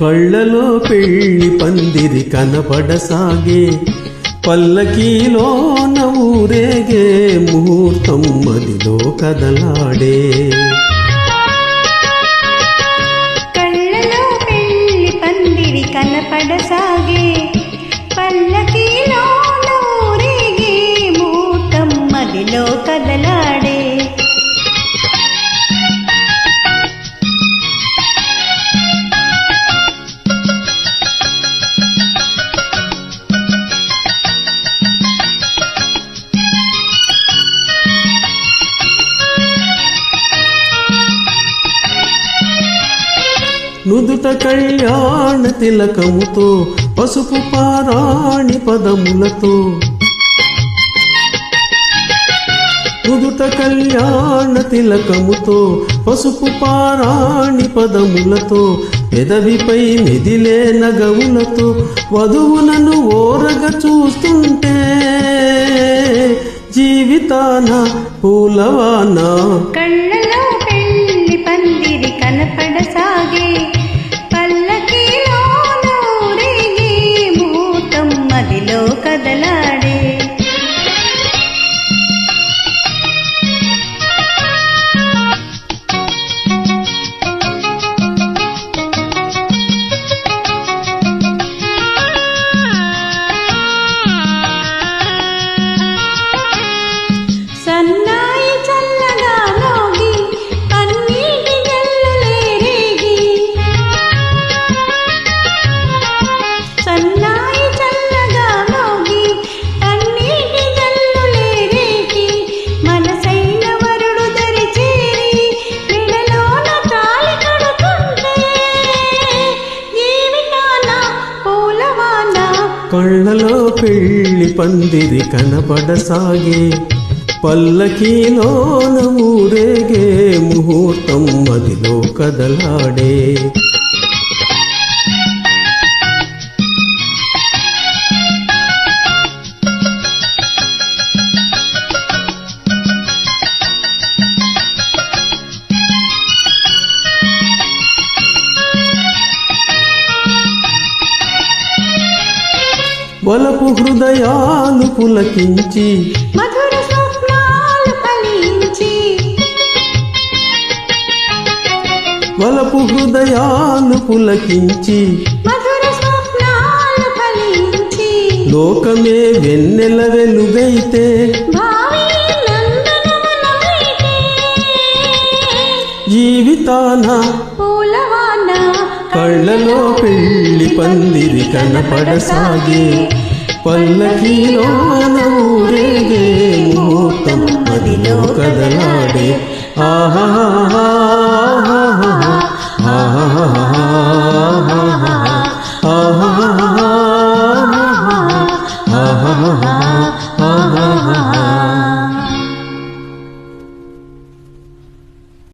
కళ్ళలో పెళ్ళి పందిరి కనపడసాగే పల్లకీలో నవ్వురేగే ముహూర్తం మదిలో కదలాడే. కళ్ళలో పెళ్ళి పందిరి కనపడసాగే పల్లకీలో నవ్వురేగే ముహూర్తం మదిలో కదలాడే. నుదుట కళ్యాణ తిలకముతో పసుపు పారాణి పదములతో. నుదుట కళ్యాణ తిలకముతో పసుపు పారాణి పదములతో పెదవిపై మెదిలే నగవులతో వధువులను ఓరగ చూస్తుంటే జీవితాన పూలవానా. కళ్ళలో పెళ్ళి పందిరి కనపడసాగే కళ్ళలో పెళ్ళి పందిరి కనపడసాగే. పల్లకీలోన ఊరేగే ముహూర్తం మదిలో కదలాడే. వలపు హృదయాలు పులకించి మధుర స్వప్నాలు ఫలించి వలపు హృదయాలు పులకించి మధుర స్వప్నాలు ఫలించి లోకమే వెన్నెల వెలుగైతే జీవితాన పూలవాన కళ్ళలో పెళ్ళి పందిరి కనపడసాగే పల్లకీలో నవ్వురేగే ముహూర్తం మదిలో కదలాడే ఆహా ఆహా ఆహా ఆహా